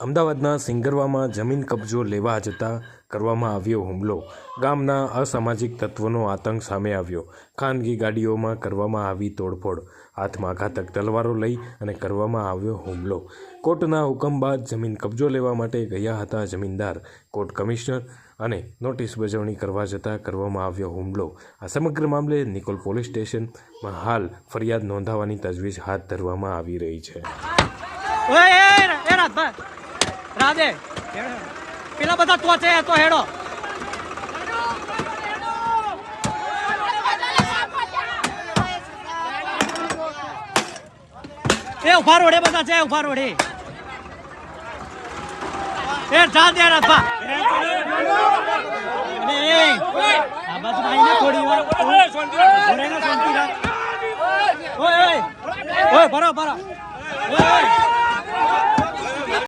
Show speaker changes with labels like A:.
A: અમદાવાદના સિંગરવામાં જમીન કબજો લેવા જતાં કરવામાં આવ્યો હુમલો. ગામના અસામાજિક તત્વોનો આતંક સામે આવ્યો. ખાનગી ગાડીઓમાં કરવામાં આવી તોડફોડ. હાથમાં ઘાતક તલવારો લઈ અને કરવામાં આવ્યો હુમલો. કોર્ટના હુકમ બાદ જમીન કબજો લેવા માટે ગયા હતા જમીનદાર, કોર્ટ કમિશનર અને નોટિસ બજવણી કરવા જતાં કરવામાં આવ્યો હુમલો. આ સમગ્ર મામલે નિકોલ પોલીસ સ્ટેશનમાં હાલ ફરિયાદ નોંધાવવાની તજવીજ હાથ ધરવામાં આવી રહી છે.
B: રાધે. પેલા બધા ટોચે તો હેડો. એ ઊભા રોડે બધા છે ઊભા રોડે એ. જા દે અને એ, આ બાજુ આવીને થોડી વાર ના શાંતિ રાખ. ઓય ઓય ઓય, ભરો ભરો. ઓય ઓય.